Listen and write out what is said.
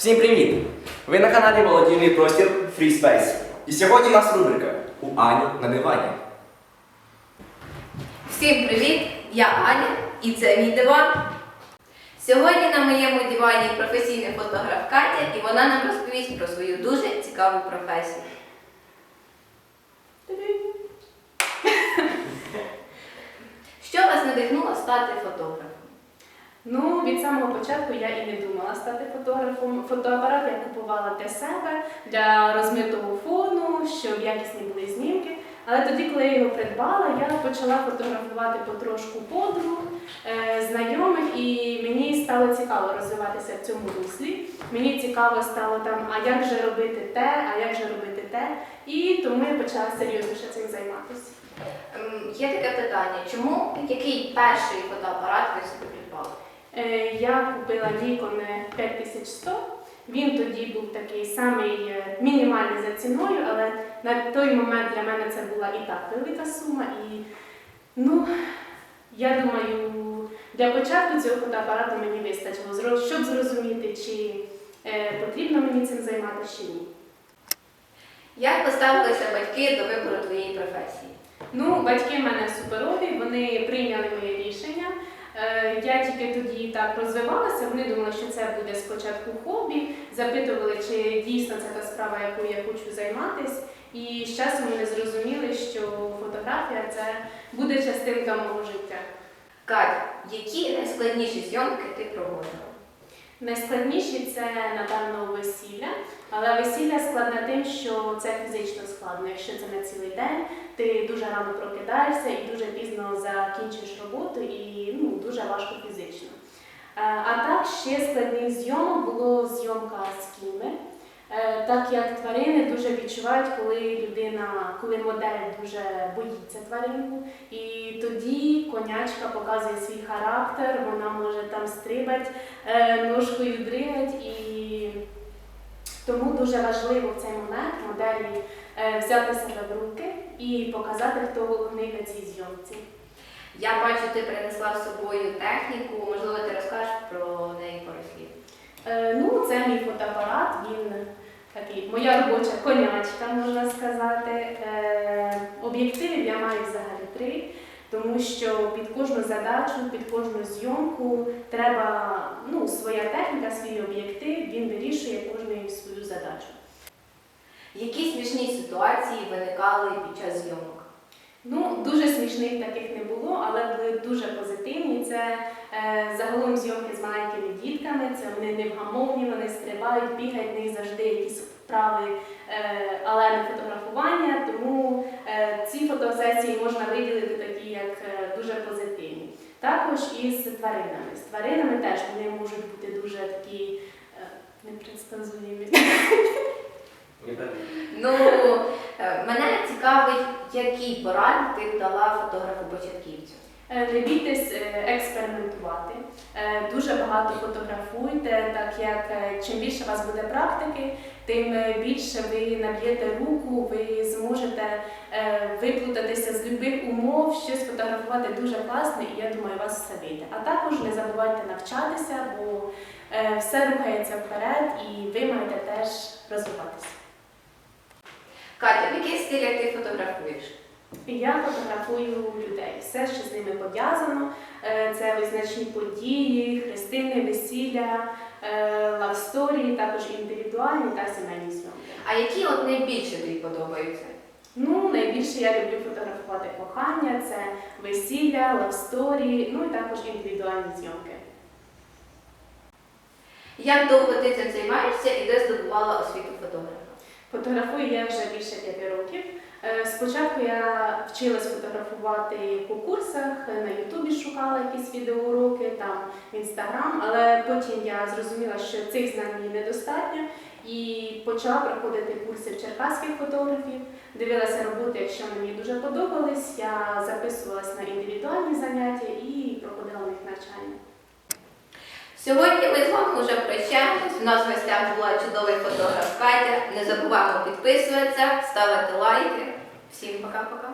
Всім привіт! Ви на каналі Володільний простір Free Space. І сьогодні у нас рубрика У Ані на дивані. Всім привіт! Я Аня і це мій диван. Сьогодні на моєму дивані професійний фотограф Катя, і вона нам розповість про свою дуже цікаву професію. Що вас надихнуло стати фотографом? Ну, від самого початку я і не думала стати фотографом. Фотоапарат я купувала для себе, для розмитого фону, щоб якісні були знімки. Але тоді, коли я його придбала, я почала фотографувати потрошку подруг, е, знайомих, і мені стало цікаво розвиватися в цьому руслі. Мені цікаво стало там, а як же робити те, а як же робити те. І тому я почала серйозніше цим займатися. Ем, Є таке питання: чому який перший фотоапарат ви собі придбали? Е, Я купила Nikon 5100. Він тоді був такий самий е, мінімальний за ціною, але на той момент для мене це була і так велика сума. І ну, я думаю, для початку цього фотоапарату мені вистачило, щоб зрозуміти, чи е, потрібно мені цим займатися чи ні. Як поставилися батьки до вибору твоєї професії? Ну, батьки в мене суперові, вони прийняли моє рішення. Е, Я тільки тоді так розвивалася. Вони думали, що це буде спочатку хобі, запитували, чи дійсно це та справа, якою я хочу займатися. І з часом вони зрозуміли, що фотографія це буде частинка мого життя. Катя, які найскладніші зйомки ти проводила? Найскладніші це, напевно, весілля, але весілля складне тим, що це фізично складно. Якщо це на цілий день, ти дуже рано прокидаєшся і дуже пізно закінчиш роботу, і ну, важко фізично. Е, А так ще складний зйомок було зйомка з кіми. Е, Так як тварини дуже відчувають, коли людина, коли модель дуже боїться тваринку, і тоді конячка показує свій характер, вона може там стрибати, е, ножкою дригать, і тому дуже важливо в цей момент моделі взяти себе в руки і показати, хто головний на цій зйомці. Я бачу, ти принесла з собою техніку, можливо, ти розкажеш про неї пару слів. Е, Ну, це мій фотоапарат, він такий, моя робоча конячка, можна сказати. Е, Об'єктивів я маю взагалі три, тому що під кожну задачу, під кожну зйомку треба ну, своя техніка, свій об'єктив, він вирішує кожну свою задачу. Які смішні ситуації виникали під час зйомок? Ну, смішних таких не було, але були дуже позитивні. Це е, загалом зйомки з маленькими дітками, це вони невгамовні, вони стрибають, бігають, в них завжди якісь вправи, е, але не фотографування. Тому е, ці фотосесії можна виділити такі як е, дуже позитивні. Також і з тваринами. З тваринами теж вони можуть бути дуже такі е, непредставзуємі. Ну, е, мене цікавить, які поради ти дала фотографу початківцю. Е, Не бійтесь е, експериментувати. Дуже багато фотографуйте, так як чим більше у вас буде практики, тим більше ви наб'єте руку, ви зможете виплутатися з любих умов, щось фотографувати дуже класно, і я думаю, вас все вийде. А також не забувайте навчатися, бо все рухається вперед, і ви маєте теж розвиватися. В яких ти фотографуєш? Я фотографую людей, все, що з ними пов'язано. Е, Це визначні події, хрестини, весілля, е, лавсторії, також індивідуальні та сімейні зйомки. А які от найбільше тобі подобаються? Ну, найбільше я люблю фотографувати кохання, це весілля, лавсторії, ну і також індивідуальні зйомки. Як довго ти цим займаєшся і де здобувала освіту фотографа? Фотографую я вже більше п'яти років. Е, Спочатку я вчилась фотографувати по курсах, на Ютубі шукала якісь відеоуроки, там в інстаграм, але потім я зрозуміла, що цих знань мені недостатньо і почала проходити курси в черкаських фотографів, дивилася роботи, якщо мені дуже подобались, я записувалась на індивідуальні заняття і проходила в них навчання. Сьогодні ми з вами вже прощаємось. У нас в гостях була чудовий фотограф Катя. Не забуваємо підписуватися, ставити лайки. Всім пока-пока.